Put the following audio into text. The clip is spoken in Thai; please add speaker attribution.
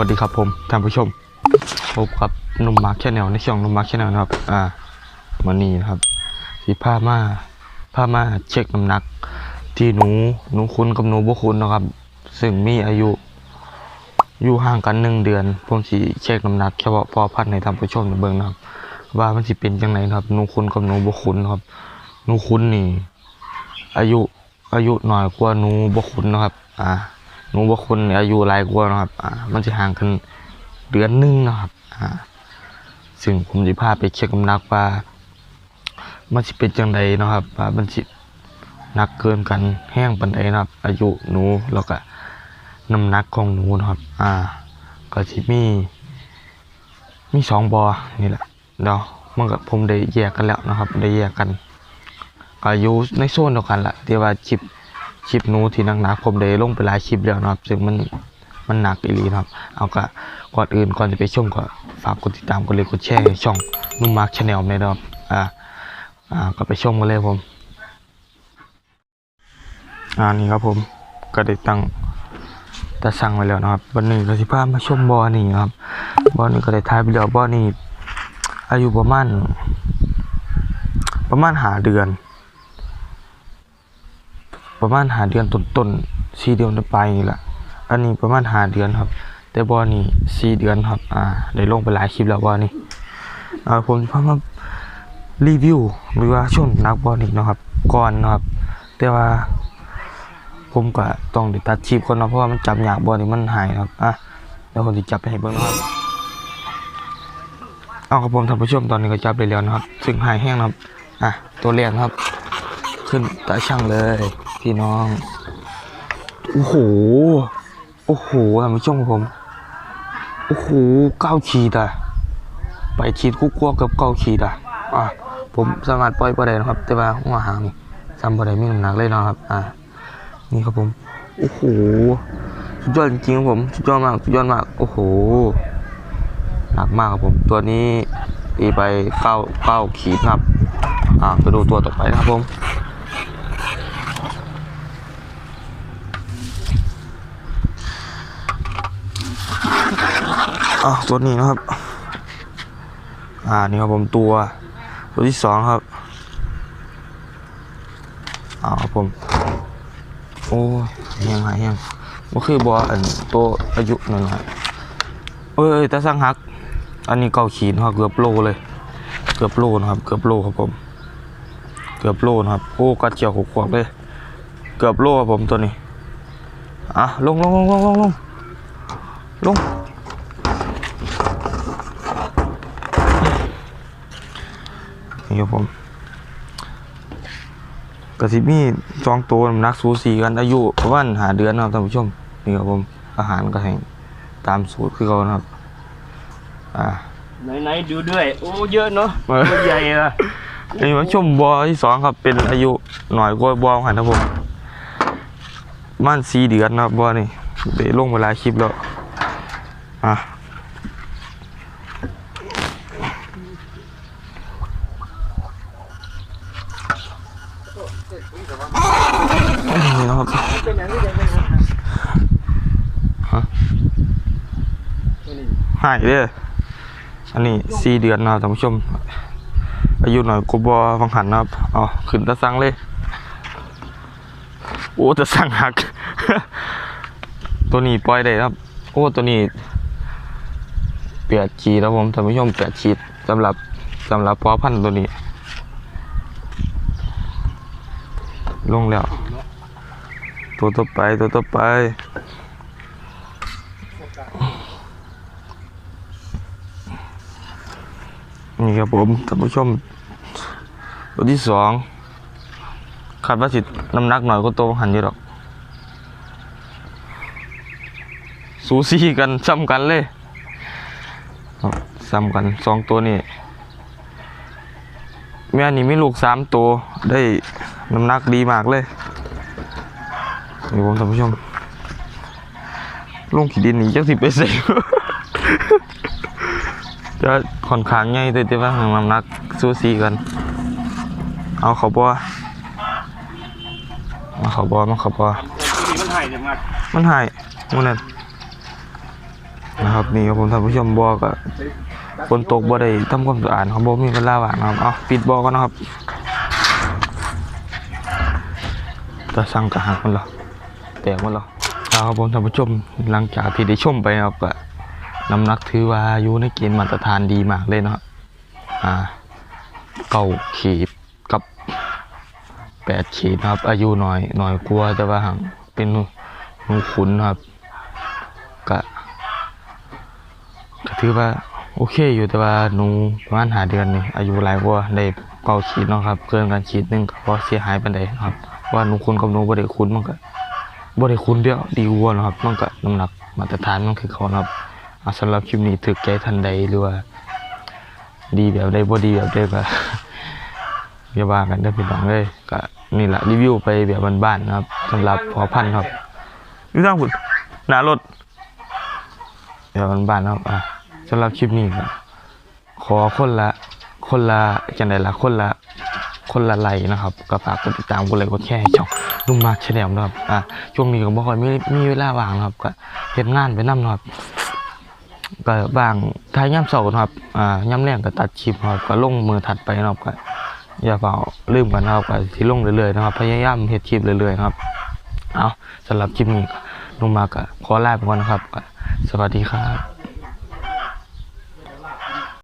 Speaker 1: วัสดีครับผมท่านผู้ชมพบกับนุ่มมาร์คแชนแนลในช่องนุ่มมาร์คแชนแนลนะครับ อ่าวันนี้นะครับสีผ้ามาผ้ามาเช็คน้ำหนัก ที่หนูหนูคุ้นกับหนูบ่คุ้นะครับ ซึ่งมีอายุ อยู่ห่างกันหนึ่งเดือนผมสิเช็คน้ำหนักเฉพาะพอพันธุ์ในท่านผู้ชมในเบิ่งนะครับ ว่ามันสิเป็นจังไงนะครับหนูคุ้นกับหนูบ่คุ้นะครับหนูคุ้นนี่ อายุอายุหน้อยกว่าหนูบ่คุ้นนะครับ อ่า หนูบ่าคนอายุหลายกว่านะครับ อ่า มันสิห่างกันเดือนหนึงนะครับ อ่า ซึ่งผมสิพาไปเช็คน้ำนักว่า มันสิเป็นจังไดนะครับว่ามันสิหนักเกินกันแห้งปานใดนะครับ อายุหนูแล้วก็น้ำหนักของหนูนะครับ อ่า ก็สิมี มีสองบอนี่แหละเดี๋ยวมันกับผมได้แยกกันแล้วนะครับ ได้แยกกัน ก็อยู่ในโซนเดียวกันละที่ว่าชิบ ปชิปนู้ที่หนักๆผมได้ลงไปหลายคลิปแล้วนะครับซึ่งมันมันหนักอีหลีนะครับ เอาก็ก่อนอื่นก่อนจะไปชมก็ฝากกดติดตามกดไลค์กดแชร์ช่องนุ่มมาร์คชาแนลเลยนะครับอ่าอ่าก็ไปชมกันเลยผมอ่านี่ครับผมก็ได้ตั้งตาสั่งไว้แล้วนะครับวันนี้ก็สิพามาชมบอนี่ครับบอนี่ก็ได้ทายไปแล้วบอนี่อายุประมาณประมาณหาเดือน ประมาณหาเดือนต้นๆสี่เดือนไปลายนี่แหละอันนี้ประมาณหาเดือนครับ แต่บอนี่สี่เดือนครับอ่าได้ลงไปหลายคลิปแล้วบอนี่อ่าผมจะพามารีวิวหรือว่าชมนักบอลนี่นะครับ ก่อนนะครับ แต่ว่า ผมก็ต้องได้ตัดชีพคนนะเพราะว่ามันจับยากบอลนี่มันหายนะครับอะแล้วคนที่จับไปให้เบิ่งนะครับเอาครับผมท่านผู้ชมตอนนี้ก็จับได้แล้วนะครับ ซึ่งหายแห้งนะครับ อะตัวแรกนะครับ ขึ้นตาช่างเลย พี่น้อง โอ้โห โอ้โหท่านผู้ชมผม โอ้โหเก้าขีดอะไปขีดคุกกลัวกับเก้าขีดอะอะผมสามารถปล่อยไปได้นะครับ แต่ว่าหัวหางนี่ซ้ำไปได้มีน้ำหนักเลยนะครับ อะนี่ครับผม โอ้โห สุดยอดจริงครับผม สุดยอดมาก สุดยอดมาก โอ้โห หนักมากครับผม ตัวนี้ตีไปเก้าเก้าขีดครับ อ่าไปดูตัวต่อไปนะครับผม อ่าตัวนี้นะครับ อ่านี่ครับผมตัว ตัวที่สองครับอ่าครับผม โอ้ยยังไงยังก็คือบออันตัวอายุหนั่นนะเอ้ยต่สั่งหัก อันนี้เกาขีดครับเกือบโลเลย เกือบโลนะครับ เกือบโลครับผม เกือบโลนะครับ โอ้กัดเจียวหกขวบเลย เกือบโลครับผมตัวนี้ อะลงลงลงลงลงลงลง นี่ครับผมกระสิมีจองตัวน้ำหนักสูสีกันอายุประมาณหาเดือนนะครับท่านผู้ชมนี่ครับผมอาหารก็ให้ตามสูตรคือเขานะครับอ่า
Speaker 2: ไหนๆดูด้วยโอ้เยอะเนาะ
Speaker 1: เออ
Speaker 2: ตัวใหญ่อะ
Speaker 1: อันนี้ว่าชมบอที่สองครับเป็นอายุหน่อยกว่าบอหันครับผมม่านสีเดือนนะครับบอนี่เดลงเวหลายคลิปแล้วอะนี่นะ ครับ
Speaker 2: เป็นอย่างนี้เป็นอย่าง
Speaker 1: ฮะหายเด้ออันนี้สี่เดือนนะครับท่านผู้ชม อายุหน่อยกว่าบอฟังหันนะครับเอาขึ้นตะสังเลย โอ้ตะสังหัก ตัวนี้ปล่อยได้ครับ โอ้ตัวนี้เปียดขีดครับผมท่านผู้ชมเปียดขีดสำหรับสำหรับพอพันธุ์ตัวนี้ ลงแล้ว ตัวต่อไปตัวต่อไปนี่ครับผมท่านผู้ชม ตัวที่สองคาดว่าสิน้ำหนักหน่อยก็โตหันอยู่หรอก สูสีกันซ้ำกันเลยซ้ำกันสองตัวนี่แม่นี่มีลูกสามตัวได้น้ำหนักดีมากเลย นี่ผมท่านผู้ชมลงขีดินนี่จักสิบเปอร์เซ็นต์จะค่อนข้างใหญ่แต่ว่าน้ำหนักสูสีกัน เอาเขาบ่มาเขาบ่มาเขาบ่
Speaker 2: นี้มันหายจังมาก
Speaker 1: มันหายมันนั่นนะครับนี่ครับผมท่านผู้ชมบอก็ฝนตกบ่ได้ทำความสะอาดครับบ่มีเวลาว่างนะครับเอาปิดบ่อก่อนนะครับตาสั่งกระหักมันเหรอ แตกมันเหรอเอาครับผมท่านผู้ชมหลังจากที่ได้ชมไปครับก็น้ำหนักถือว่าอยู่ในเกณฑ์มาตรฐานดีมากเลยนะครับอ่าเก้าขีดกับแปดขีดครับ อายุหน้อยหน้อยกว่าแต่ว่าหังเป็นหนูขุนครับก็ก็ถือว่าโอเคอยู่แต่ว่าหนูประมาณหาเดือนนี่อายุหลายกว่าได้เก่าขีดเนาะครับเกินกันขีดหนึงก็เสียหายไปานครับ ว่าหนูคุณกับหนูบ่ได้คุณมันก็ บ่ได้คุณเดียวดีว่าเนะครับมันก็น้ำหนักมาตรฐานมันคือเขานะครับสำหรับคลิปนี้ถึกใจทันใดหรือว่า ดีแบบใดบ่ดีแบบใดก็อย่าว่ากันเด้อพี่น้องเอ้ยก็นี่แหละรีวิวไปแบบบ้านๆนะครับสำหรับพอพันครับอยู่ทางพุ่นหน้ารถเดี๋ยวมันบ้านครับอะสำหรับคลิปนี้ก็ขอคนละคนละจังไดละคนละคนละไลนะครับก็ฝากกดติดตามกดไลค์กดแชร์ให้ช่อง ลุงมาร์คชาแนลนะครับอะช่วงนี้ก็บ่ค่อยมีมีเวลาว่างนะครับ ก็เฮ็ดงานไปนำนะครับก็บางท้ายยามเช้านะครับอ่ายามแรงก็ตัดคลิปครับก็ลงมือถัดไปนะครับก็อย่าเฝ้าลืมกันนะครับก็สิลงเรื่อยๆนะครับ พยายามเฮ็ดคลิปเรื่อยๆนะครับเอาสำหรับคลิปนี้ลุงมาก็ขอลาไปก่อนนะครับ สวัสดีครับ